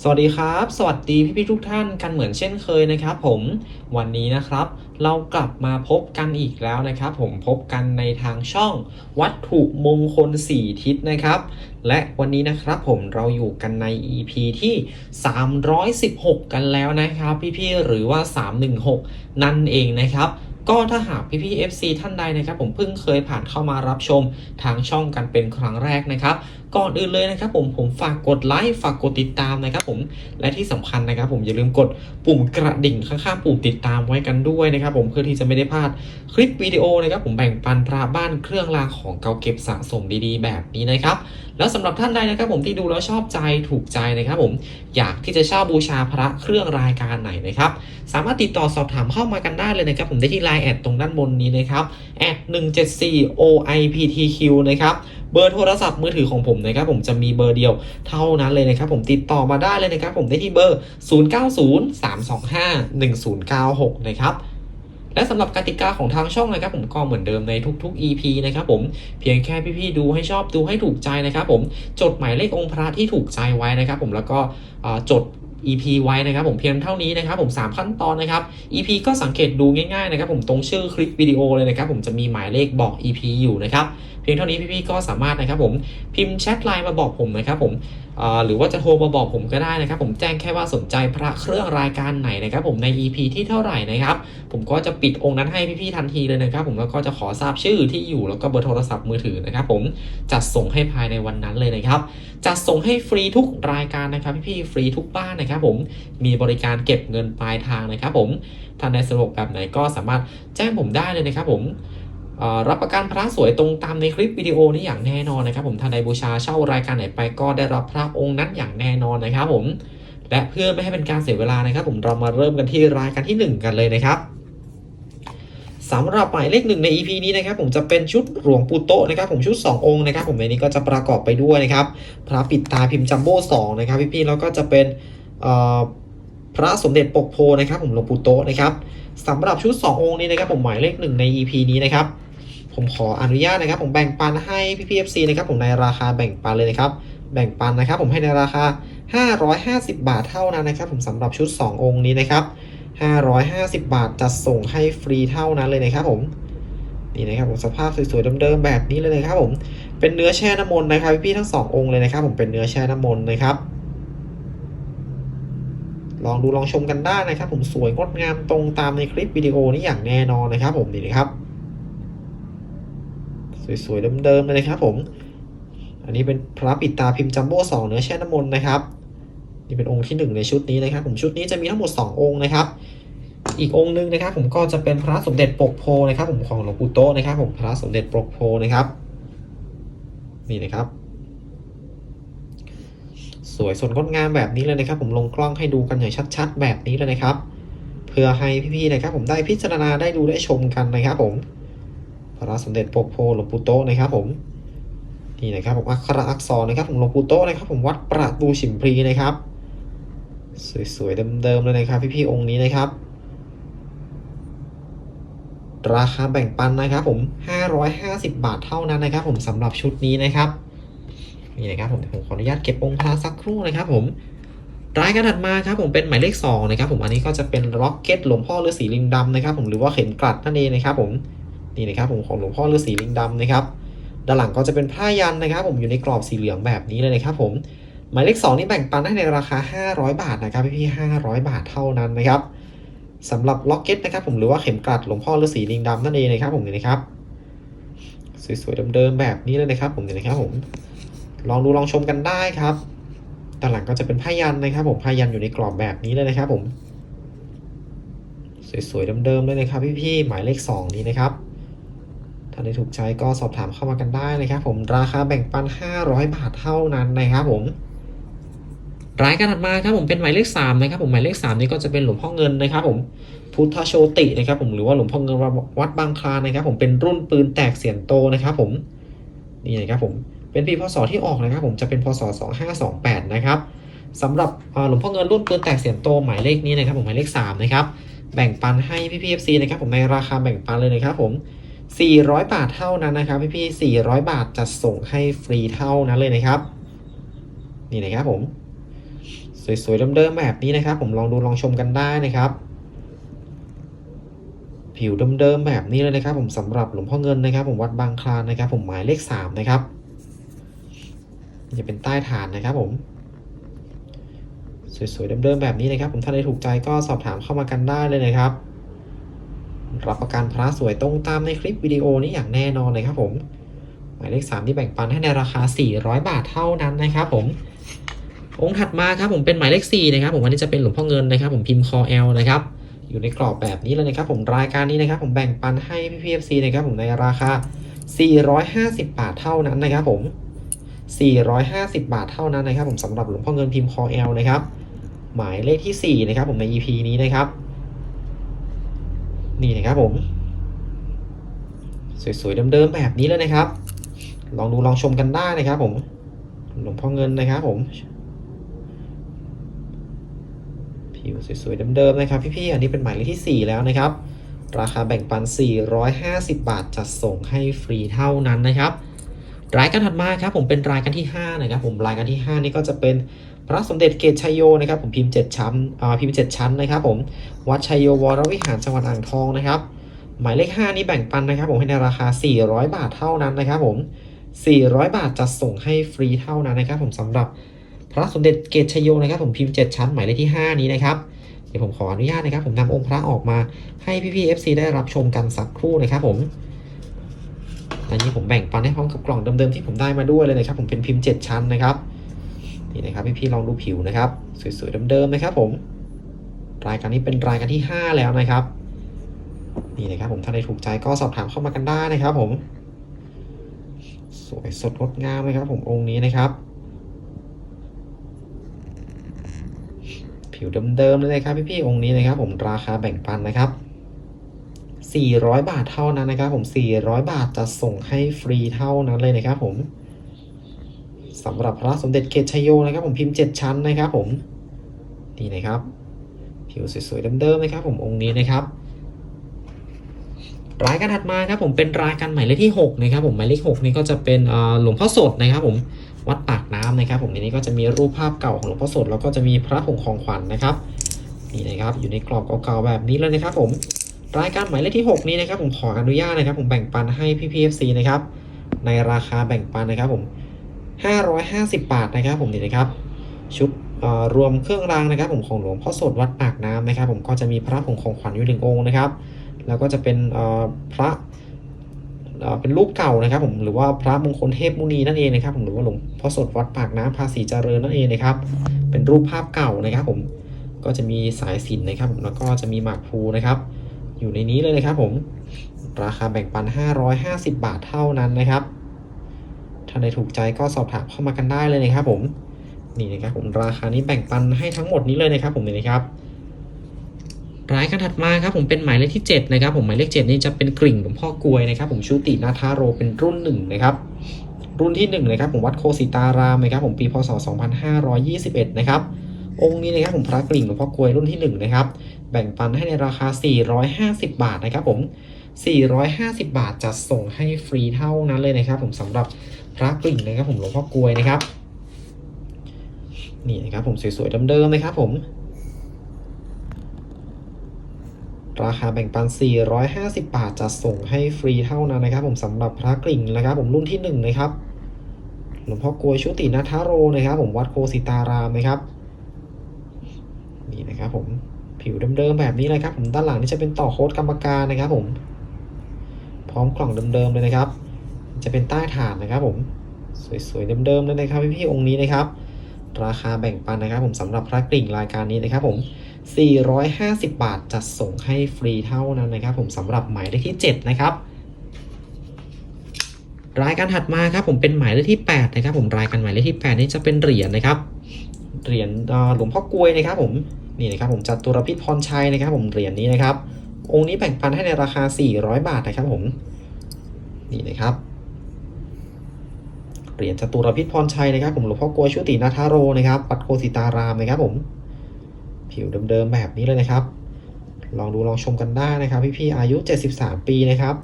สวัสดีครับ สวัสดีพี่ๆทุกท่านกันเหมือนเช่นเคยนะครับผมวันนี้นะครับ เรากลับมาพบกันอีกแล้วนะครับ ผมพบกันในทางช่องวัตถุมงคล 4 ทิศนะครับ และวันนี้นะครับผมเราอยู่กันใน EP ที่ 316 กันแล้วนะครับ พี่ๆหรือว่า 316 นั่นเองนะครับ ก็ถ้าหากพี่ๆ FC ท่านใดนะครับ ผมเพิ่งเคยผ่านเข้ามารับชมทางช่องกันเป็นครั้งแรกนะครับ ก่อนอื่นเลยนะครับ ผมผมฝากกดไลค์ฝากกดติดตามนะครับ ผมและที่สำคัญนะครับ ผมอย่าลืมกดปุ่มกระดิ่งข้างๆปุ่มติดตามไว้กันด้วยนะครับ ผมเพื่อที่จะไม่ได้พลาดคลิปวิดีโอนะครับ ผมแบ่งปันพระบ้านเครื่องรางของเก่าเก็บสะสมดีๆ แบบนี้นะครับ แล้วสำหรับท่านใดนะครับ ผมที่ดูแล้วชอบใจถูกใจนะครับ ผมอยากที่จะเช่าบูชาพระเครื่องรายการไหนนะครับ สามารถติดต่อสอบถามเข้ามากันได้เลยนะครับ ผมได้ที่ไลน์แอดตรงด้านบนนี้นะครับแอด174 OIPTQ นะครับเบอร์โทรศัพท์มือถือของผมนะครับผมจะมีเบอร์เดียวเท่านั้นเลยนะครับ ผมติดต่อมาได้เลยนะครับ ผมได้ที่เบอร์ 0903251096 นะครับและสำหรับกติกาของทางช่องนะครับ ผมก็เหมือนเดิมในทุก ๆ EP นะครับผมเพียงแค่พี่ๆดูให้ชอบดูให้ถูกใจนะครับ ผมจดหมายเลของค์พระที่ถูกใจไว้นะครับ ผมแล้วก็จด EP ไว้นะครับผมเพียงเท่านี้นะครับผม 3 ขั้นตอนนะครับ EP ก็สังเกตดูง่ายๆนะครับผมตรงชื่อคลิปวิดีโอเลยนะครับผมจะมีหมายเลขบอก EP อยู่นะครับเพียงเท่านี้พี่ๆก็สามารถนะครับผมพิมพ์แชทไลน์มาบอกผมนะครับผม หรือว่าจะโทรมาบอกผมก็ได้นะครับ ผมแจ้งแค่ว่าสนใจพระเครื่องรายการไหนนะครับผมใน EP ที่เท่าไหร่นะครับ ผมก็จะปิดองค์นั้นให้พี่ๆทันทีเลยนะครับ ผมแล้วก็จะขอทราบชื่อที่อยู่แล้วก็เบอร์โทรศัพท์มือถือนะครับ ผมจัดส่งให้ภายในวันนั้นเลยนะครับจัดส่งให้ฟรีทุกรายการนะครับ พี่ๆฟรีทุกบ้านนะครับ ผมมีบริการเก็บเงินปลายทางนะครับ ผมท่านใดสะดวกแบบไหนก็สามารถแจ้งผมได้เลยนะครับ ผม รับประกันพระสวยตรงตามในคลิปวิดีโอนี้อย่างแน่นอนนะครับ ผมท่านใดบูชาเช่ารายการไหนไปก็ได้รับพระองค์นั้นอย่างแน่นอนนะครับ ผม และเพื่อไม่ให้เป็นการเสียเวลานะครับ ผมเรามาเริ่มกันที่รายการที่หนึ่งกันเลยนะครับสำหรับหมายเลขหนึ่งใน EP นี้นะครับผมจะเป็นชุดหลวงปู่โตนะครับ ผมชุด 2 องค์นะครับ ผมในนี้ก็จะประกอบไปด้วยนะครับ พระปิดตาพิมพ์จัมโบ้สองนะครับพี่ๆแล้วก็จะเป็นเอ่อ พระสมเด็จปกโพนะครับผมหลวงปู่โตนะครับสำหรับชุด 2 องค์นี้นะครับผมหมายเลขหนึ่งใน EP นี้นะครับผมขออนุญาตนะครับ ผมแบ่งปันให้พี่ๆ FC นะครับผมในราคาแบ่งปันเลยนะครับ แบ่งปันนะครับ ผมให้ในราคา 550 บาทเท่านั้นนะครับ ผมสำหรับชุด 2 องค์นี้นะครับ 550 บาทจัดส่งให้ฟรีเท่านั้นเลยนะครับ ผมนี่นะครับผมสภาพสวยๆเดิมๆแบบนี้เลยนะครับ ผมเป็นเนื้อแช่น้ำมนต์นะครับพี่ๆทั้งสององค์เลยนะครับ ผมเป็นเนื้อแช่น้ำมนต์นะครับ ลองดูลองชมกันได้นะครับ ผมสวยงดงามตรงตามในคลิปวิดีโอนี้อย่างแน่นอนนะครับผมนี่นะครับ สวยๆเดิมๆเลยนะครับ ผม อันนี้เป็นพระปิดตาพิมพ์จัมโบ้สองเนื้อแช่น้ำมนต์นะครับนี่เป็นองค์ที่หนึ่งในชุดนี้นะครับ ผมชุดนี้จะมีทั้งหมด 2 องค์นะครับ อีกองค์หนึงนะครับ ผมก็จะเป็นพระสมเด็จปกโพนะครับ ผมของหลวงปู่โตนะครับ ผมพระสมเด็จปกโพนะครับ นี่นะครับ สวยสดงดงามแบบนี้เลยนะครับ ผมลงกล้องให้ดูกันอย่างชัดๆ แบบนี้เลยนะครับ เพื่อให้พี่ๆนะครับ ผมได้พิจารณาได้ดูได้ชมกันนะครับ ผมพระสมเด็จปกโพหลวงปู่โตนะครับ ผมนี่นะครับผมอักขระอักษรนะครับ ผมหลวงปู่โตนะครับ ผมวัดประตูฉิมพลีนะครับ สวยๆเดิมๆเลยนะครับ พี่ๆองค์นี้นะครับราคาแบ่งปันนะครับผม 550 บาทเท่านั้นนะครับ ผมสำหรับชุดนี้นะครับ นี่นะครับผมผมขออนุญาตเก็บองค์พระสักครู่นะครับผมรายการถัดมาครับผมเป็นหมายเลข2นะครับผมอันนี้ก็จะเป็นล็อกเก็ตหลวงพ่อฤาษีลิงดำนะครับผมหรือว่าเข็มกลัดนั่นเองนะครับผมนี่นะครับผมของหลวงพ่อฤาษีลิงดำนะครับด้านหลังก็จะเป็นผ้ายันนะครับผมอยู่ในกรอบสีเหลืองแบบนี้เลยนะครับผมหมายเลข2นี่แบ่งปันให้ในราคา 500 บาทนะครับพี่ๆ500 บาทเท่านั้นนะครับสำหรับล็อกเก็ตนะครับผมหรือว่าเข็มกลัดหลวงพ่อฤาษีลิงดำนั่นเองนะครับผมนี่นะครับสวยๆเดิมๆแบบนี้เลยนะครับผมนี่นะครับผม ลองดูลองชมกันได้ครับด้านหลังก็จะเป็นผ้ายันนะครับผมผ้ายันอยู่ในกรอบแบบนี้เลยนะครับผม สวยๆเดิมๆเลยนะครับพี่ๆหมายเลข 2 นี้นะครับ ถ้าได้ถูกใจก็สอบถามเข้ามากันได้นะครับผมราคาแบ่งปัน 500 บาทเท่านั้นนะครับผมรายการถัดมาครับผมเป็นหมายเลข3นะครับผมหมายเลข3นี่ก็จะเป็นหลวงพ่อเงินนะครับผมพุทธโชตินะครับผมหรือว่าหลวงพ่อเงินวัดบางคลานนะครับผมเป็นรุ่นปืนแตกเสียนโตนะครับผมนี่นะครับผม เป็นปีพศที่ออกนะครับผมจะเป็นพศ 2528 นะครับสำหรับหลวงพ่อเงินรุ่นปืนแตกเสียนโตหมายเลขนี้นะครับผมหมายเลข3นะครับแบ่งปันให้พี่พีเอฟซีนะครับผมในราคาแบ่งปันเลยนะครับผม 400 บาทเท่านั้นนะครับพี่พี่400 บาทจัดส่งให้ฟรีเท่านั้นเลยนะครับ นี่นะครับผม สวยๆเดิมๆแบบนี้นะครับ ผมลองดูลองชมกันได้นะครับ ผิวเดิมๆแบบนี้เลยนะครับ ผมสำหรับหลวงพ่อเงินนะครับ ผมวัดบางคลานนะครับ ผมหมายเลขสามนะครับ จะเป็นใต้ฐานนะครับผม สวยๆเดิมๆแบบนี้นะครับ ผมถ้าได้ถูกใจก็สอบถามเข้ามากันได้เลยนะครับ รับประกันพระสวยตรงตามในคลิปวิดีโอนี้อย่างแน่นอนเลยครับผม หมายเลข 3 ที่แบ่งปันให้ในราคา 400 บาทเท่านั้นนะครับผมองค์ถัดมาครับผมเป็นหมายเลข4นะครับผมอันนี้จะเป็นหลวงพ่อเงินนะครับ ผมพิมพ์คอเอลนะครับอยู่ในกรอบแบบนี้เลยนะครับ ผมรายการนี้นะครับ ผมแบ่งปันให้พี่พีเอฟซีนะครับผมในราคา 450 บาทเท่านั้นนะครับผม 450 บาทเท่านั้นนะครับผมสำหรับหลวงพ่อเงินพิมพ์คอเอลนะครับ หมายเลขที่ 4 นะครับผมใน EP นี้นะครับ นี่นะครับผม สวยๆเดิมๆแบบนี้เลยนะครับ ลองดูลองชมกันได้นะครับผมหลวงพ่อเงินนะครับผมผิวสวยๆเดิมๆนะครับพี่ๆอันนี้เป็นหมายเลขที่ 4 แล้วนะครับ ราคาแบ่งปัน 450 บาทจัดส่งให้ฟรีเท่านั้นนะครับ รายการถัดมาครับผมเป็นรายการที่5นะครับผมรายการที่ 5 นี่ก็จะเป็นพระสมเด็จเกตชัยโยนะครับผมพิมพ์7ชั้นอ่าพิมพ์7ชั้นนะครับผมวัดชัยโยวรวิหารจังหวัดอ่างทองนะครับหมายเลข 5 นี้แบ่งปันนะครับผมให้ในราคา 400 บาทเท่านั้นนะครับผม 400 บาทจัดส่งให้ฟรีเท่านั้นนะครับผมสำหรับพระสมเด็จเกตชยโยนะครับผมพิมพ์ 7 ชั้นหมายเลขที่ 5 นี้นะครับเดี๋ยวผมขออนุญาตนะครับ ผมนำองค์พระออกมาให้พี่ๆ FC ได้รับชมกันสักครู่นะครับผม อันนี้ผมแบ่งปันให้พร้อมกับกล่องเดิมๆที่ผมได้มาด้วยเลยนะครับ ผมเป็นพิมพ์ 7 ชั้นนะครับนี่นะครับพี่ๆลองดูผิวนะครับ สวยๆเดิมๆนะครับ ผมรายการนี้เป็นรายการที่ 5 แล้วนะครับนี่นะครับผมถ้าได้ถูกใจก็สอบถามเข้ามากันได้นะครับ ผม สวยสดงดงามเลยครับ ผมองค์นี้นะครับ ผิวเดิมๆเลยนะครับพี่ๆองค์นี้นะครับ ผมราคาแบ่งปันนะครับ 400 บาทเท่านั้นนะครับผม 400 บาทจะส่งให้ฟรีเท่านั้นเลยนะครับผมสำหรับพระสมเด็จเกตชโยนะครับผมพิมพ์ 7 ชั้นนะครับผม นี่นะครับ ผิวสวยๆเดิมๆนะครับผมองค์นี้นะครับรายการถัดมาครับผมเป็นรายการหมายเลขที่ 6 นะครับผมหมายเลข6นี่ก็จะเป็นหลวงพ่อสดนะครับผมวัดปากน้ำนะครับ ผมในนี้ก็จะมีรูปภาพเก่าของหลวงพ่อสดแล้วก็จะมีพระผงของขวัญนะครับนี่นะครับอยู่ในกรอบเก่าๆแบบนี้เลยนะครับผม รายการหมายเลขที่ 6 นี้นะครับ ผมขออนุญาตนะครับ ผมแบ่งปันให้พี่พีเอฟซีนะครับ ในราคาแบ่งปันนะครับ ผม 550 บาทนะครับ ผมนี่นะครับ ชุดรวมเครื่องรางนะครับ ผมของหลวงพ่อสดวัดปากน้ำนะครับ ผมก็จะมีพระผงของขวัญอยู่หนึ่งองค์นะครับ แล้วก็จะเป็นพระเป็นรูปเก่านะครับ ผมหรือว่าพระมงคลเทพมุนีนั่นเองนะครับ ผมหรือว่าหลวงพ่อสดวัดปากน้ำภาษีเจริญนั่นเองนะครับ เป็นรูปภาพเก่านะครับ ผมก็จะมีสายสินนะครับ ผมแล้วก็จะมีหมากพลูนะครับ อยู่ในนี้เลยนะครับผม ราคาแบ่งปัน 550 บาทเท่านั้นนะครับ ถ้าใดถูกใจก็สอบถามเข้ามากันได้เลยนะครับผม นี่นะครับผมราคานี้แบ่งปันให้ทั้งหมดนี้เลยนะครับผมนี่นะครับรายการถัดมาครับผมเป็นหมายเลขที่ 7 นะครับ ผมหมายเลข 7 นี่จะเป็นกริ่งหลวงพ่อกลวยนะครับ ผมชุตินาทาโรเป็นรุ่นหนึ่งนะครับรุ่นที่1นะครับผมวัดโคสิตารามนะครับผมปีพศ 2521 นะครับองค์นี้นะครับผมพระกริ่งหลวงพ่อกลวยรุ่นที่ 1 นะครับ แบ่งปันให้ในราคา 450 บาทนะครับผม 450 บาทจะส่งให้ฟรีเท่านั้นเลยนะครับ ผมสำหรับพระกริ่งนะครับ ผมหลวงพ่อกลวยนะครับ นี่นะครับผมสวยๆเดิมๆนะครับผม ราคาแบ่งปัน 450 บาทจะส่งให้ฟรีเท่านั้นนะครับ ผมสำหรับพระกริ่งนะครับ ผมรุ่นที่ 1 นะครับหลวงพ่อกลวยชุตินาทาโรนะครับ ผมวัดโคสิตารามนะครับนี่นะครับผม ผิวเดิมๆแบบนี้เลยครับผมด้านหลังนี่จะเป็นต่อโค้ดกรรมการนะครับผม พร้อมกล่องเดิมๆเลยนะครับ จะเป็นใต้ฐานนะครับ ผมสวยๆเดิมๆเลยนะครับพี่ๆองค์นี้นะครับ ราคาแบ่งปันนะครับ ผมสำหรับพระกริ่งรายการนี้นะครับผม450 บาทจัดส่งให้ฟรีเท่านั้นนะครับ ผมสำหรับหมายเลขที่ 7 นะครับ รายการถัดมาครับ ผมเป็นหมายเลขที่ 8 นะครับ ผมรายการหมายเลขที่ 8 นี้จะเป็นเหรียญนะครับเหรียญหลวงพ่อกลวยนะครับ ผม นี่นะครับผมจัดตุรพิษพรชัยนะครับผมเหรียญนี้นะครับ องค์นี้แบ่งปันให้ในราคา 400 บาทนะครับผมนี่นะครับเหรียญจตุรพิษพรชัยนะครับ ผมหลวงพ่อกลวยชุตินาทาโรนะครับวัดโคสิตารามนะครับผม ผิวเดิมๆแบบนี้เลยนะครับ ลองดูลองชมกันได้นะครับ พี่ๆอายุ 73 ปีนะครับ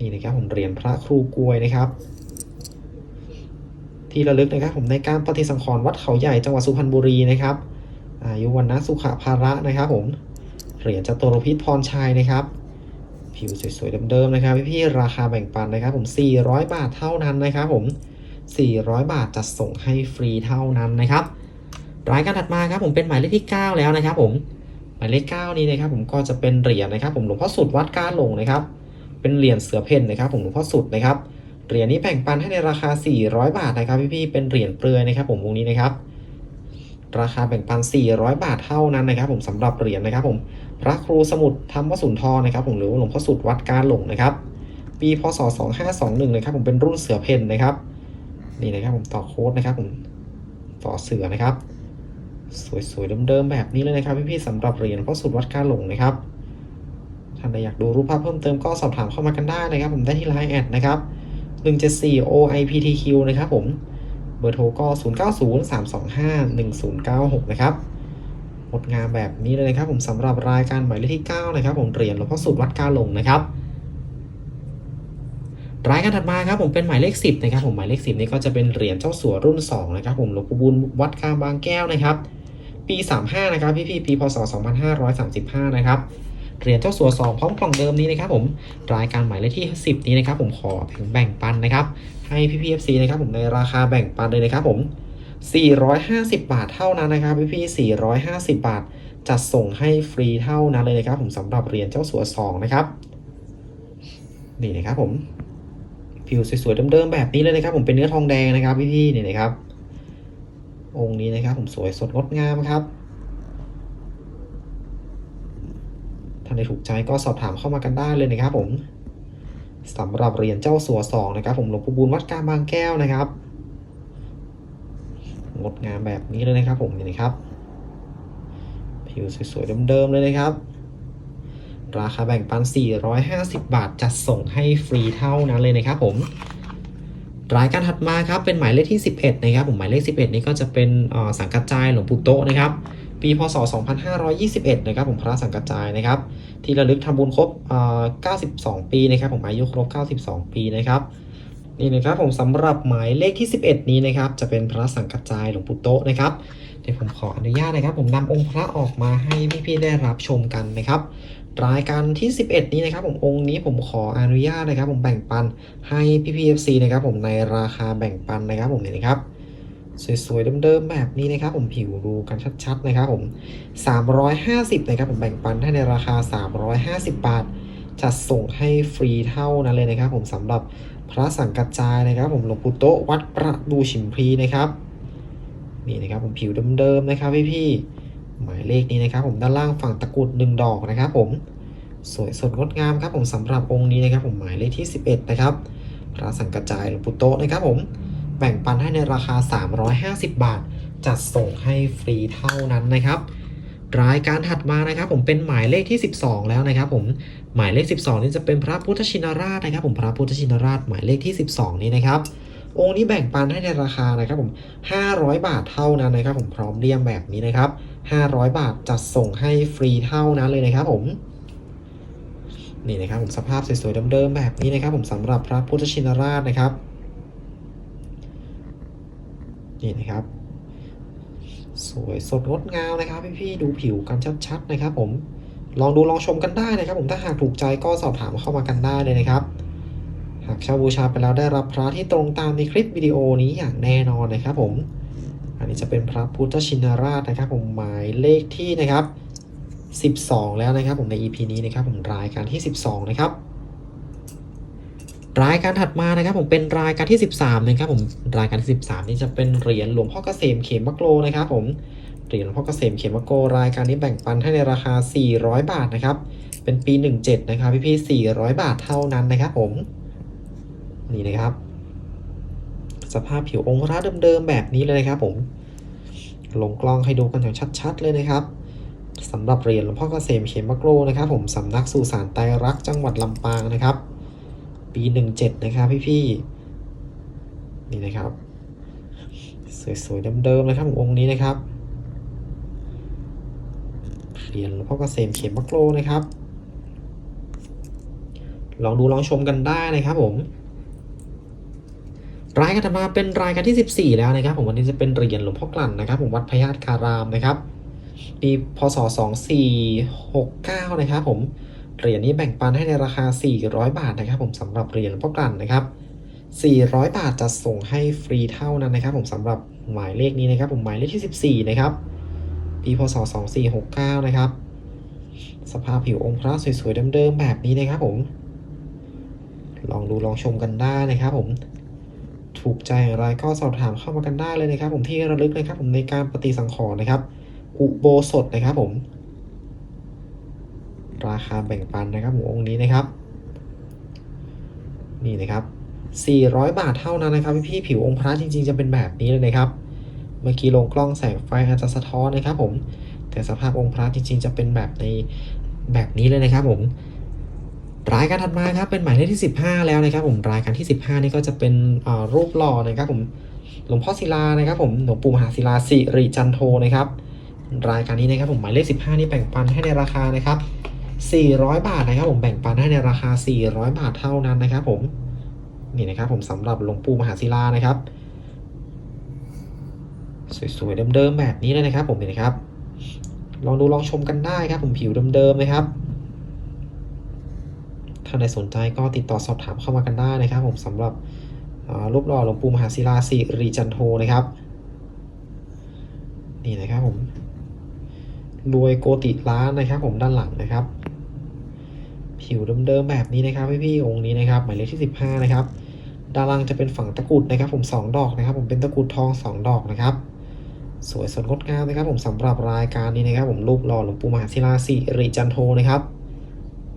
นี่นะครับผมเหรียญพระครูกวยนะครับ ที่ระลึกนะครับผมในการปฏิสังขรณ์วัดเขาใหญ่จังหวัดสุพรรณบุรีนะครับอายุวันนะสุขภาระนะครับผมเหรียญจตุรพิษพรชัยนะครับ ผิวสวยๆเดิมๆนะครับพี่ๆราคาแบ่งปันนะครับ ผม 400 บาทเท่านั้นนะครับ ผม 400 บาทจัดส่งให้ฟรีเท่านั้นนะครับรายการถัดมาครับผมเป็นหมายเลขที่ 9 แล้วนะครับ ผมหมายเลข9นี้นะครับ ผมก็จะเป็นเหรียญนะครับ ผมหลวงพ่อสุดวัดก้าหลงนะครับ เป็นเหรียญเสือเพ่นนะครับ ผมหลวงพ่อสุดนะครับ เหรียญนี้แบ่งปันให้ในราคา 400 บาทนะครับพี่ๆเป็นเหรียญเปลือยนะครับ ผมวงนี้นะครับราคาแบ่งปัน 400 บาทเท่านั้นนะครับ ผมสำหรับเหรียญนะครับ ผมพระครูสมุทรธรรมวสุนทรนะครับ ผมหรือหลวงพ่อสุดวัดการหลงนะครับ ปีพศ 2521 นะครับ ผมเป็นรุ่นเสือเพ่นนะครับ นี่นะครับ ผมต่อโค้ดนะครับ ผมต่อเสือนะครับ สวยๆเดิมๆแบบนี้เลยนะครับ พี่ๆสำหรับเหรียญพ่อสุดวัดการหลงนะครับท่านใดอยากดูรูปภาพเพิ่มเติมก็สอบถามเข้ามากันได้นะครับ ผมได้ที่ไลน์แอดนะครับ 174 OIPTQ นะครับผม เบอร์โทรก็ 0903251096 นะครับงดงามแบบนี้เลยนะครับ ผมสำหรับรายการหมายเลขที่ 9 นะครับ ผมเหรียญหลวงพ่อสุดวัดกาหลงนะครับรายการถัดมาครับผมเป็นหมายเลข 10 นะครับ ผมหมายเลข 10 นี้ก็จะเป็นเหรียญเจ้าสัวรุ่น 2 นะครับ ผมหลวงปู่บุญวัดกาบางแก้วนะครับ ปี 35 นะครับ พี่ๆปีพศ2535 นะครับ เหรียญเจ้าสัว 2 พร้อมกล่องเดิมนี้นะครับผมรายการหมายเลขที่ 10 นี้นะครับผมขอแบ่งปันนะครับให้พี่พีเอฟซีนะครับผมในราคาแบ่งปันเลยนะครับผม 450 บาทเท่านั้นนะครับพี่พี่450 บาท จัดส่งให้ฟรีเท่านั้นเลยนะครับผมสำหรับเหรียญเจ้าสัว 2 นะครับนี่นะครับผมผิวสวยๆเดิมๆแบบนี้เลยนะครับ ผมเป็นเนื้อทองแดงนะครับพี่พี่นี่นะครับองค์นี้นะครับผมสวยสดงดงามครับ ท่านถูกใจก็สอบถามเข้ามากันได้เลยนะครับผมสำหรับเหรียญเจ้าสัวสองนะครับ ผมหลวงปู่บุญวัดกางบางแก้วนะครับงดงามแบบนี้เลยนะครับ ผมนี่นะครับผิวสวยๆเดิมๆเลยนะครับ ราคาแบ่งปัน 450 บาท จัดส่งให้ฟรีเท่านั้นเลยนะครับ ผมรายการถัดมาครับเป็นหมายเลขที่ 11 นะครับ ผมหมายเลข 11 นี้ก็จะเป็นสังกัจจายหลวงปู่โตนะครับ ปีพศ 2521 นะครับผมพระสังกัจจายนะครับ ที่ระลึกทำบุญครบเอ่อ92 ปีนะครับผมอายุครบ 92 ปีนะครับนี่นะครับผมสำหรับหมายเลขที่ 11 นี้นะครับ จะเป็นพระสังกัจจายหลวงปู่โตนะครับเดี๋ยวผมขออนุญาตนะครับ ผมนำองค์พระออกมาให้พี่ๆได้รับชมกันนะครับ รายการที่ 11 นี้นะครับ ผมองค์นี้ผมขออนุญาตนะครับ ผมแบ่งปันให้พี่ๆ FC นะครับ ผมในราคาแบ่งปันนะครับ ผมเนี่ยนะครับ สวยๆเดิมๆแบบนี้นะครับผมผิวดูกันชัดๆนะครับผม 350นะครับผมแบ่งปันให้ในราคา 350 บาท จัดส่งให้ฟรีเท่านั้นเลยนะครับผมสำหรับพระสังกัจจายนะครับ ผมหลวงปู่โตวัดประดูฉิมพลีนะครับนี่นะครับผมผิวเดิมๆนะครับพี่ๆหมายเลขนี้นะครับ ผมด้านล่างฝั่งตะกรุดหนึ่งดอกนะครับผมสวยสดงดงามครับผมสำหรับองค์นี้นะครับ ผมหมายเลขที่ 11 นะครับพระสังกัจจายหลวงปู่โตนะครับผม แบ่งปันให้ในราคา 350 บาท จัดส่งให้ฟรีเท่านั้นนะครับ รายการถัดมานะครับ ผมเป็นหมายเลขที่ 12 แล้วนะครับ ผมหมายเลข 12 นี่จะเป็นพระพุทธชินราชนะครับ ผมพระพุทธชินราชหมายเลขที่ 12 นี้นะครับองค์นี้แบ่งปันให้ในราคานะครับผม 500 บาทเท่านั้นนะครับ ผมพร้อมเรียงแบบนี้นะครับ 500 บาทจัดส่งให้ฟรีเท่านั้นเลยนะครับผมนี่นะครับผมสภาพสวยๆเดิมๆแบบนี้นะครับ ผมสำหรับพระพุทธชินราชนะครับ นี่นะครับ สวยสดงดงามนะครับพี่ๆดูผิวกันชัดๆนะครับ ผมลองดูลองชมกันได้นะครับ ผมถ้าหากถูกใจก็สอบถามเข้ามากันได้เลยนะครับหากเช่าบูชาไปแล้วได้รับพระที่ตรงตามในคลิปวิดีโอนี้อย่างแน่นอนนะครับ ผม อันนี้จะเป็นพระพุทธชินราชนะครับ ผมหมายเลขที่นะครับ 12 แล้วนะครับ ผมใน EP นี้นะครับ ผมรายการที่ 12 นะครับ รายการถัดมานะครับผมเป็นรายการที่ 13นะครับผมรายการที่13 นี่จะเป็นเหรียญหลวงพ่อเกษมเขมมะโกลนะครับผมเหรียญหลวงพ่อเกษมเขมมะโกลรายการนี้แบ่งปันให้ในราคา 400 บาทนะครับเป็นปี 17 นะครับพี่พี่400 บาทเท่านั้นนะครับผมนี่นะครับ สภาพผิวองค์พระเดิมๆแบบนี้เลยนะครับผมลงกล้องให้ดูกันอย่างชัดๆเลยนะครับสำหรับเหรียญหลวงพ่อเกษมเขมมะโกลนะครับผมสำนักสุสานไตรรักจังหวัดลำปางนะครับ ปี 17 นะครับพี่ๆนี่นะครับ สวยๆเดิมๆนะครับองค์นี้นะครับเหรียญหลวงพ่อเกษมเขมมะโกลนะครับ ลองดูลองชมกันได้นะครับผมรายการถัดมาเป็นรายการที่ 14 แล้วนะครับ ผมวันนี้จะเป็นเหรียญหลวงพ่อกลั่นนะครับ ผมวัดพญาตคารามนะครับปีพศ 2469 นะครับ ผม เหรียญนี้แบ่งปันให้ในราคา 400 บาทนะครับผมสำหรับเหรียญหลวงพ่อกลั่นนะครับ 400 บาทจะส่งให้ฟรีเท่านั้นนะครับ ผมสำหรับหมายเลขนี้นะครับ ผมหมายเลขที่ 14 นะครับ ปีพศ 2469 นะครับ สภาพผิวองค์พระสวยๆเดิมๆแบบนี้นะครับ ผม ลองดูลองชมกันได้นะครับ ผมถูกใจอย่างไรก็สอบถามเข้ามากันได้เลยนะครับ ผมที่ระลึกนะครับ ผมในการปฏิสังขรณ์นะครับ อุโบสถนะครับผม ราคาแบ่งปันนะครับผมองค์นี้นะครับ นี่นะครับ 400 บาทเท่านั้นนะครับพี่ผิวองค์พระจริง ๆ จะเป็นแบบนี้เลยนะครับ เมื่อกี้ลงกล้องแสงไฟอาจจะสะท้อนนะครับ ผม แต่สภาพองค์พระจริง ๆ จะเป็นแบบในแบบนี้เลยนะครับ ผมรายการถัดมาครับเป็นหมายเลขที่ 15 แล้วนะครับ ผมรายการที่ 15 นี่ก็จะเป็นรูปหล่อนะครับ ผมหลวงพ่อศิลานะครับ ผมหลวงปู่มหาศิลาสิริจันโทนะครับ รายการนี้นะครับ ผมหมายเลข 15 นี่แบ่งปันให้ในราคานะครับ 400 บาทนะครับผมแบ่งปันให้ในราคา 400 บาทเท่านั้นนะครับผมนี่นะครับผมสำหรับหลวงปู่มหาศิลานะครับ สวยๆเดิมๆแบบนี้เลยนะครับ ผมนี่นะครับ ลองดูลองชมกันได้ครับ ผมผิวเดิมๆนะครับ ถ้าใครสนใจก็ติดต่อสอบถามเข้ามากันได้นะครับ ผมสำหรับรูปหล่อหลวงปู่มหาศิลาสิริจันโทนะครับ นี่นะครับผมรวยโกติล้านนะครับ ผมด้านหลังนะครับ ผิวเดิมๆแบบนี้นะครับพี่ๆองค์นี้นะครับหมายเลขที่ 15 นะครับด้านล่างจะเป็นฝั่งตะกรุดนะครับ ผมสองดอกนะครับ ผมเป็นตะกรุดทองสองดอกนะครับ สวยสดงดงามนะครับ ผมสำหรับรายการนี้นะครับ ผมรูปหล่อหลวงปู่มหาศิลาสิริจันโทนะครับ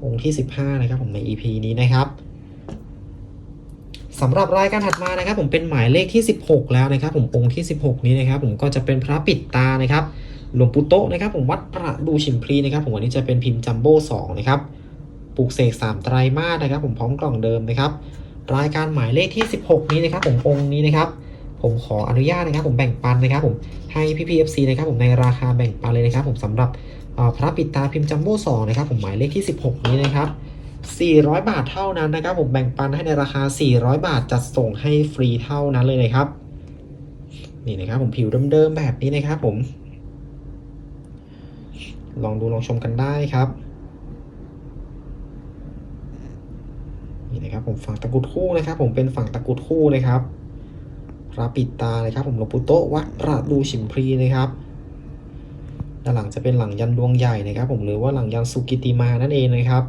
องค์ที่ 15 นะครับ ผมใน EP นี้นะครับสำหรับรายการถัดมานะครับ ผมเป็นหมายเลขที่ 16 แล้วนะครับ ผมองค์ที่ 16 นี้นะครับ ผมก็จะเป็นพระปิดตานะครับหลวงปู่โตนะครับ ผมวัดประดูชิมพลีนะครับ ผมวันนี้จะเป็นพิมพ์จัมโบ้2นะครับ ปลูกเสก3ไตรมาสนะครับ ผมพร้อมกล่องเดิมนะครับ รายการหมายเลขที่ 16 นี้นะครับ ผมองค์นี้นะครับ ผมขออนุญาตนะครับ ผมแบ่งปันนะครับ ผมให้พี่พีเอฟซีนะครับ ผมในราคาแบ่งปันเลยนะครับ ผมสำหรับพระปิดตาพิมพ์จัมโบ้สองนะครับ ผมหมายเลขที่ 16 นี้นะครับ 400 บาทเท่านั้นนะครับ ผมแบ่งปันให้ในราคา 400 บาทจัดส่งให้ฟรีเท่านั้นเลยนะครับนี่นะครับ ผมผิวเดิมๆแบบนี้นะครับ ผม ลองดูลองชมกันได้ครับ นี่นะครับผมฝั่งตะกุดคู่นะครับ ผมเป็นฝั่งตะกุดคู่นะครับพระปิดตานะครับผมหลวงปู่โตวัดประดูฉิมพลีนะครับด้านหลังจะเป็นหลังยันดวงใหญ่นะครับ ผมหรือว่าหลังยันสุกิติมานั่นเองนะครับ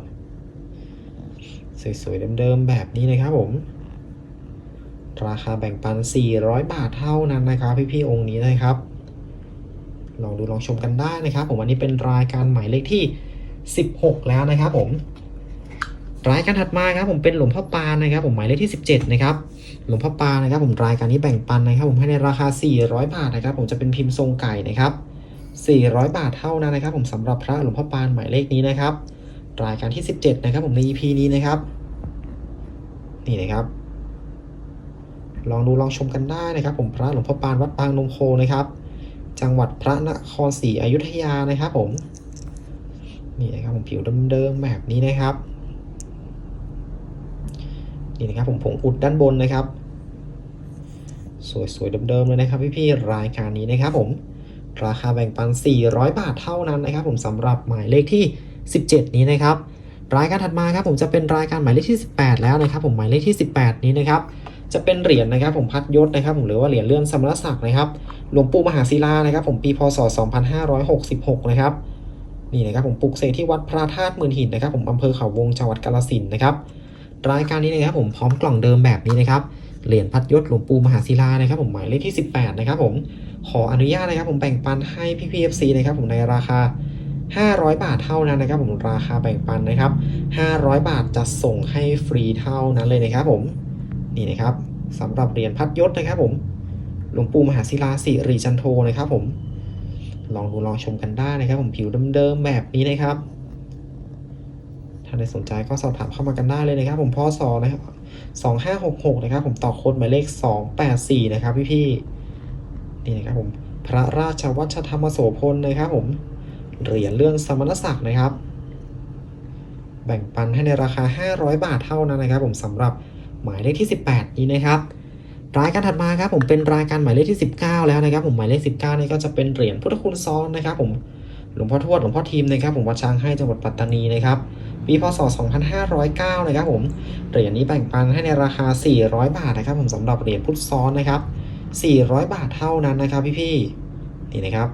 สวยๆเดิมๆแบบนี้นะครับผม ราคาแบ่งปัน 400 บาทเท่านั้นนะครับ พี่ๆองค์นี้นะครับลองดูลองชมกันได้นะครับ ผมอันนี้เป็นรายการหมายเลขที่ 16 แล้วนะครับผม รายการถัดมาครับผมเป็นหลวงพ่อปานนะครับผมหมายเลขที่ 17 นะครับหลวงพ่อปานนะครับ ผมรายการนี้แบ่งปันนะครับ ผมให้ในราคา 400 บาทนะครับ ผมจะเป็นพิมพ์ทรงไก่นะครับ 400 บาทเท่านั้นนะครับ ผมสำหรับพระหลวงพ่อปานหมายเลขนี้นะครับ รายการที่ 17 นะครับ ผมใน EP นี้นะครับ นี่นะครับ ลองดูลองชมกันได้นะครับ ผมพระหลวงพ่อปานวัดปางนมโคนะครับ จังหวัดพระนครศรีอยุธยานะครับ ผมนี่นะครับผมผิวเดิมๆแบบนี้นะครับ นี่นะครับผมผงอุดด้านบนนะครับ สวยๆเดิมๆเลยนะครับพี่ๆรายการนี้นะครับผมราคาแบ่งปัน 400 บาทเท่านั้นนะครับผมสำหรับหมายเลขที่ 17 นี้นะครับ รายการถัดมาครับผมจะเป็นรายการหมายเลขที่ 18 แล้วนะครับ ผมหมายเลขที่ 18 นี้นะครับจะเป็นเหรียญนะครับผมพัดยศนะครับผมหรือว่าเหรียญเลื่อนสมณศักดิ์นะครับหลวงปู่มหาศิลานะครับ ผมปีพศ 2566 นะครับนี่นะครับผมปลุกเสกที่วัดพระธาตุหมื่นหินนะครับ ผมอำเภอเขาวงจังหวัดกาฬสินนะครับ รายการนี้นะครับผมพร้อมกล่องเดิมแบบนี้นะครับเหรียญพัดยศหลวงปู่มหาศิลานะครับผมหมายเลขที่ 18 นะครับผมขออนุญาตนะครับผมแบ่งปันให้พี่พีเอฟซีนะครับผมในราคา 500 บาทเท่านั้นนะครับ ผมราคาแบ่งปันนะครับ 500 บาทจะส่งให้ฟรีเท่านั้นเลยนะครับผมนี่นะครับสำหรับเหรียญพัดยศนะครับผมหลวงปู่มหาศิลาสิริจันโทนะครับผมลองดูลองชมกันได้นะครับ ผมผิวเดิมๆแบบนี้นะครับ ใครสนใจก็สอบถามเข้ามากันได้เลยนะครับ ผมพ่อสอนะครับ2566นะครับ ผมต่อโค้ดหมายเลข284นะครับพี่ๆนี่นะครับผมพระราชวัชธรรมโสพลนะครับ ผมเหรียญเลื่อนสมณศักดิ์นะครับ แบ่งปันให้ในราคา 500 บาทเท่านั้นนะครับ ผมสำหรับหมายเลขที่ 18 นี้นะครับรายการถัดมาครับผมเป็นรายการหมายเลขที่ 19 แล้วนะครับ ผมหมายเลข 19นี่ก็จะเป็นเหรียญพุทธคุณซ้อนนะครับ ผมหลวงพ่อทวดหลวงพ่อทีมนะครับ ผมวัดช้างให้จังหวัดปัตตานีนะครับ ปีพศ 2509 นะครับผม เหรียญนี้แบ่งปันให้ในราคา 400 บาทนะครับผมสำหรับเหรียญพุทธซ้อนนะครับ 400 บาทเท่านั้นนะครับพี่ๆ นี่นะครับ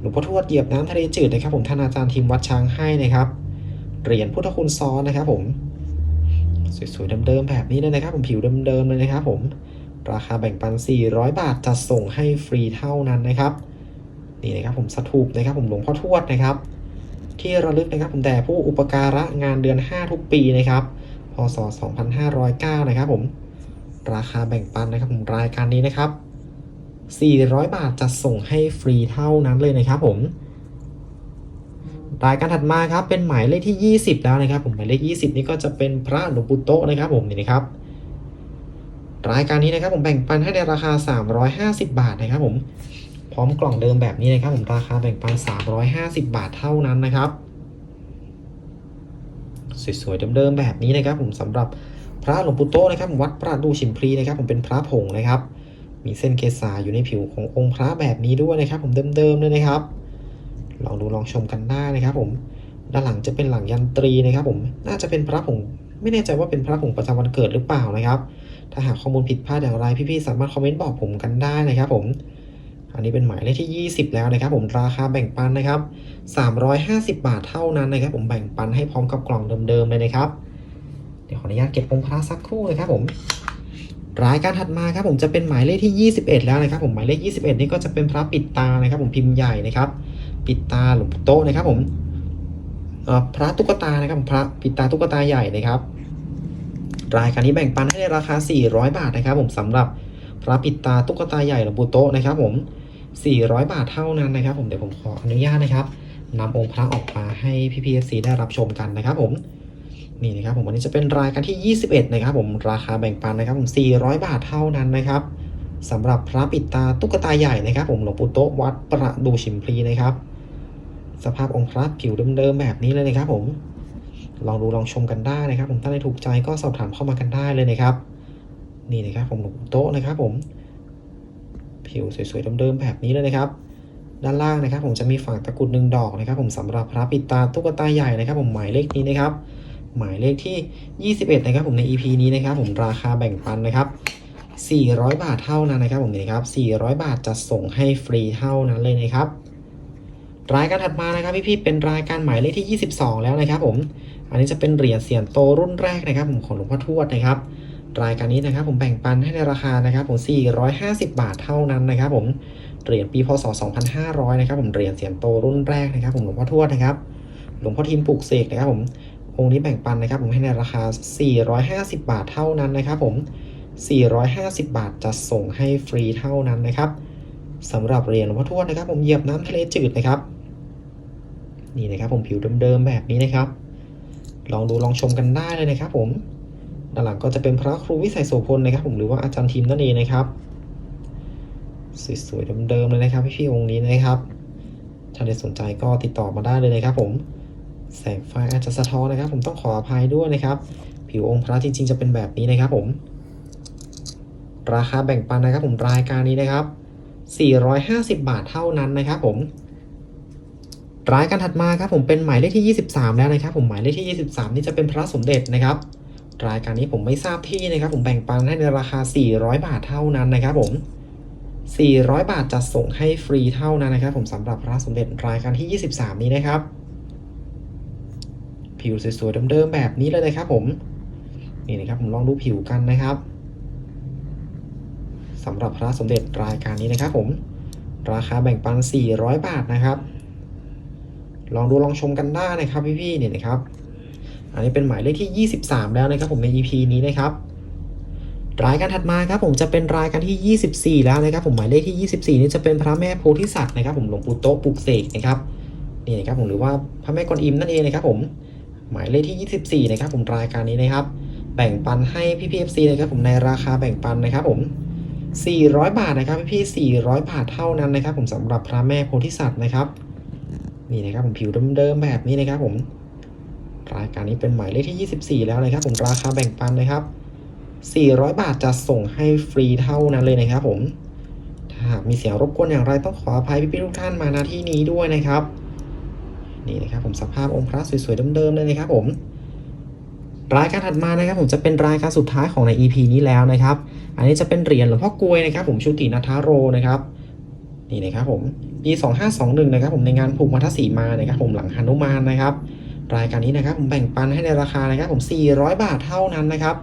หลวงพ่อทวดเหยียบน้ำทะเลจืดนะครับผม ท่านอาจารย์ทีมวัดช้างให้นะครับ เหรียญพุทธคุณซ้อนนะครับผม สวยๆ เดิมๆ แบบนี้เลยนะครับ ผมผิวเดิมๆ เลยนะครับผม ราคาแบ่งปัน 400 บาทจัดส่งให้ฟรีเท่านั้นนะครับ นี่นะครับผมสถูปนะครับผมหลวงพ่อทวดนะครับ ที่ระลึกนะครับผมแต่ผู้อุปการะงานเดือน 5 ทุกปีนะครับพศ 2509 นะครับผม ราคาแบ่งปันนะครับผมรายการนี้นะครับ 400 บาทจัดส่งให้ฟรีเท่านั้นเลยนะครับผม รายการถัดมาครับเป็นหมายเลขที่ 20 แล้วนะครับ ผมหมายเลข 20 นี่ก็จะเป็นพระหลวงปู่โตะนะครับผมนี่นะครับ รายการนี้นะครับผมแบ่งปันให้ในราคา 350 บาทนะครับผม พร้อมกล่องเดิมแบบนี้นะครับผมราคาแบ่งปัน 350 บาทเท่านั้นนะครับ สวยๆเดิมๆแบบนี้นะครับ ผมสำหรับพระหลวงปู่โตนะครับวัดประดูชิมพลีนะครับ ผมเป็นพระผงนะครับ มีเส้นเกษาอยู่ในผิวขององค์พระแบบนี้ด้วยนะครับ ผมเดิมๆเลยนะครับลองดูลองชมกันได้นะครับ ผมด้านหลังจะเป็นหลังยันตรีนะครับ ผมน่าจะเป็นพระผงไม่แน่ใจว่าเป็นพระผงประจำวันเกิดหรือเปล่านะครับ ถ้าหากข้อมูลผิดพลาดอย่างไรพี่ๆสามารถคอมเมนต์บอกผมกันได้นะครับ ผม อันนี้เป็นหมายเลขที่ 20 แล้วนะครับ ผมราคาแบ่งปันนะครับ 350 บาทเท่านั้นนะครับ ผมแบ่งปันให้พร้อมกับกล่องเดิมๆเลยนะครับ เดี๋ยวขออนุญาตเก็บองค์พระสักครู่นะครับผมรายการถัดมาครับผมจะเป็นหมายเลขที่ 21 แล้วนะครับ ผมหมายเลข 21 นี่ก็จะเป็นพระปิดตานะครับ ผมพิมพ์ใหญ่นะครับ ปิดตาหลวงปุโตนะครับ ผมพระตุ๊กตานะครับพระปิดตาตุ๊กตาใหญ่นะครับ รายการนี้แบ่งปันให้ในราคา 400 บาทนะครับ ผมสำหรับพระปิดตาตุ๊กตาใหญ่หลวงปู่โตนะครับ ผม 400 บาทเท่านั้นนะครับ ผมเดี๋ยวผมขออนุญาตนะครับนำองค์พระออกมาให้พี่พีเอซีได้รับชมกันนะครับ ผมนี่นะครับผมวันนี้จะเป็นรายการที่ 21 นะครับ ผมราคาแบ่งปันนะครับ ผม 400 บาทเท่านั้นนะครับสำหรับพระปิดตาตุ๊กตาใหญ่นะครับ ผมหลวงปู่โตวัดประดูชิมพลีนะครับ สภาพองค์พระผิวเดิมๆแบบนี้เลยนะครับ ผมลองดูลองชมกันได้นะครับ ผมถ้าได้ถูกใจก็สอบถามเข้ามากันได้เลยนะครับ นี่นะครับผมหลวงปู่โตนะครับ ผม ผิวสวยๆเดิมๆแบบนี้เลยนะครับ ด้านล่างนะครับ ผมจะมีฝั่งตะกรุดหนึ่งดอกนะครับ ผมสำหรับพระปิดตาตุ๊กตาใหญ่นะครับ ผมหมายเลขนี้นะครับ หมายเลขที่ 21 นะครับ ผมใน EP นี้นะครับ ผมราคาแบ่งปันนะครับ 400 บาทเท่านั้นนะครับ ผมนี่ครับ 400 บาทจะส่งให้ฟรีเท่านั้นเลยนะครับรายการถัดมานะครับพี่ๆเป็นรายการหมายเลขที่ 22 แล้วนะครับ ผม อันนี้จะเป็นเหรียญเสียนโตรุ่นแรกนะครับ ผมของหลวงพ่อทวดนะครับ รายการนี้นะครับผมแบ่งปันให้ในราคานะครับผม 450 บาทเท่านั้นนะครับผมเหรียญปีพศ 2500 นะครับผมเหรียญเสียนโตรุ่นแรกนะครับผมหลวงพ่อทวดนะครับหลวงพ่อทีมปลูกเสกนะครับผมองค์นี้แบ่งปันนะครับผมให้ในราคา 450 บาทเท่านั้นนะครับผม 450 บาทจะส่งให้ฟรีเท่านั้นนะครับสำหรับเหรียญหลวงพ่อทวดนะครับ ผมเหยียบน้ำทะเลจืดนะครับ นี่นะครับผมผิวเดิมๆแบบนี้นะครับ ลองดูลองชมกันได้เลยนะครับผม ด้านหลังก็จะเป็นพระครูวิสัยโสพลนะครับผมหรือว่าอาจารย์ทีมนั่นเองนะครับสวยๆเดิมๆเลยนะครับพี่ๆองค์นี้นะครับ ถ้าได้สนใจก็ติดต่อมาได้เลยนะครับ ผม แสงไฟอาจจะสะท้อนนะครับ ผมต้องขออภัยด้วยนะครับ ผิวองค์พระจริงๆจะเป็นแบบนี้นะครับ ผม ราคาแบ่งปันนะครับ ผมรายการนี้นะครับ 450 บาทเท่านั้นนะครับ ผมรายการถัดมาครับผมเป็นหมายเลขที่ 23 แล้วนะครับ ผมหมายเลขที่ 23 นี่จะเป็นพระสมเด็จนะครับ รายการนี้ผมไม่ทราบที่นะครับ ผมแบ่งปันให้ในราคา 400 บาทเท่านั้นนะครับผม 400 บาทจะส่งให้ฟรีเท่านั้นนะครับ ผมสำหรับพระสมเด็จรายการที่ 23 นี้นะครับ ผิวสวยๆเดิมๆแบบนี้เลยนะครับผม นี่นะครับผมลองดูผิวกันนะครับสำหรับพระสมเด็จรายการนี้นะครับผม ราคาแบ่งปัน 400 บาทนะครับ ลองดูลองชมกันได้นะครับพี่ๆเนี่ยนะครับ อันนี้เป็นหมายเลขที่ 23 แล้วนะครับผมใน EP นี้นะครับรายการถัดมาครับผมจะเป็นรายการที่ 24 แล้วนะครับผมหมายเลขที่ 24 นี้จะเป็นพระแม่โพธิสัตว์นะครับผมหลวงปู่โต๊ะปลุกเสกนะครับนี่นะครับผมหรือว่าพระแม่กวนอิมนั่นเองนะครับผมหมายเลขที่ 24 นะครับผมรายการนี้นะครับ แบ่งปันให้พี่พีเอฟซีนะครับผมในราคาแบ่งปันนะครับผม 400 บาทนะครับพี่พี่400 บาทเท่านั้นนะครับ ผมสำหรับพระแม่โพธิสัตว์นะครับนี่นะครับผมผิวเดิมๆแบบนี้นะครับผม รายการนี้เป็นหมายเลขที่ 24 แล้วนะครับผมราคาแบ่งปันนะครับ 400 บาทจะส่งให้ฟรีเท่านั้นเลยนะครับ ผมถ้าหากมีเสียงรบกวนอย่างไรต้องขออภัยพี่ๆทุกท่านมาณที่นี้ด้วยนะครับนี่นะครับผมสภาพองค์พระสวยๆเดิมๆเลยนะครับ ผม รายการถัดมานะครับ ผมจะเป็นรายการสุดท้ายของใน EP นี้แล้วนะครับ อันนี้จะเป็นเหรียญหลวงพ่อกลวยนะครับ ผมชุตินาทาโรนะครับนี่นะครับผมปี 2521 นะครับ ผมในงานผูกมัทสีมานะครับ ผมหลังฮานุมานนะครับ รายการนี้นะครับผมแบ่งปันให้ในราคานะครับผม 400 บาทเท่านั้นนะครับ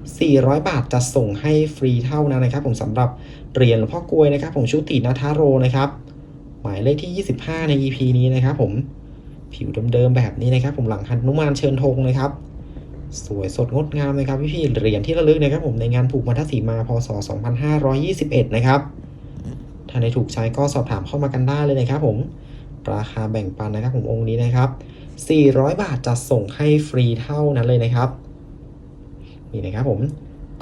400 บาทจะส่งให้ฟรีเท่านั้นนะครับ ผมสำหรับเหรียญหลวงพ่อกลวยนะครับ ผมชุตินาทาโรนะครับ หมายเลขที่ 25 ใน EP นี้นะครับ ผมผิวเดิมๆแบบนี้นะครับ ผมหลังฮานุมานเชิญธงนะครับ สวยสดงดงามนะครับพี่ๆเหรียญที่ระลึกนะครับ ผมในงานผูกมัทสีมาพศ 2521 นะครับถ้าในถูกใจก็สอบถามเข้ามากันได้เลยนะครับ ผมราคาแบ่งปันนะครับ ผมองค์นี้นะครับ 400 บาทจะส่งให้ฟรีเท่านั้นเลยนะครับ นี่นะครับผม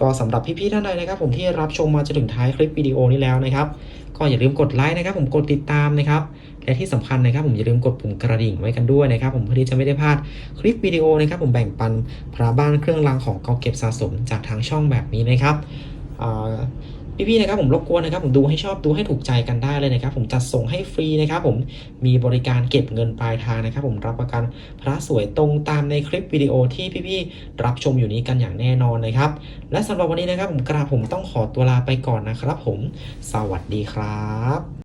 ก็สำหรับพี่ๆท่านใดนะครับผมที่รับชมมาจนถึงท้ายคลิปวิดีโอนี้แล้วนะครับ ก็อย่าลืมกดไลค์นะครับ ผมกดติดตามนะครับ และที่สำคัญนะครับ ผมอย่าลืมกดปุ่มกระดิ่งไว้กันด้วยนะครับ ผมเพื่อที่จะไม่ได้พลาดคลิปวิดีโอนะครับ ผมแบ่งปันพระบ้านเครื่องรางของเก่าเก็บสะสมจากทางช่องแบบนี้นะครับอ่า พี่ๆนะครับผมรบกวนนะครับผมดูให้ชอบดูให้ถูกใจกันได้เลยนะครับ ผมจัดส่งให้ฟรีนะครับผมมีบริการเก็บเงินปลายทางนะครับ ผมรับประกันพระสวยตรงตามในคลิปวิดีโอที่พี่ๆรับชมอยู่นี้กันอย่างแน่นอนนะครับ และสำหรับวันนี้นะครับผมกราบผมต้องขอตัวลาไปก่อนนะครับ ผม สวัสดีครับ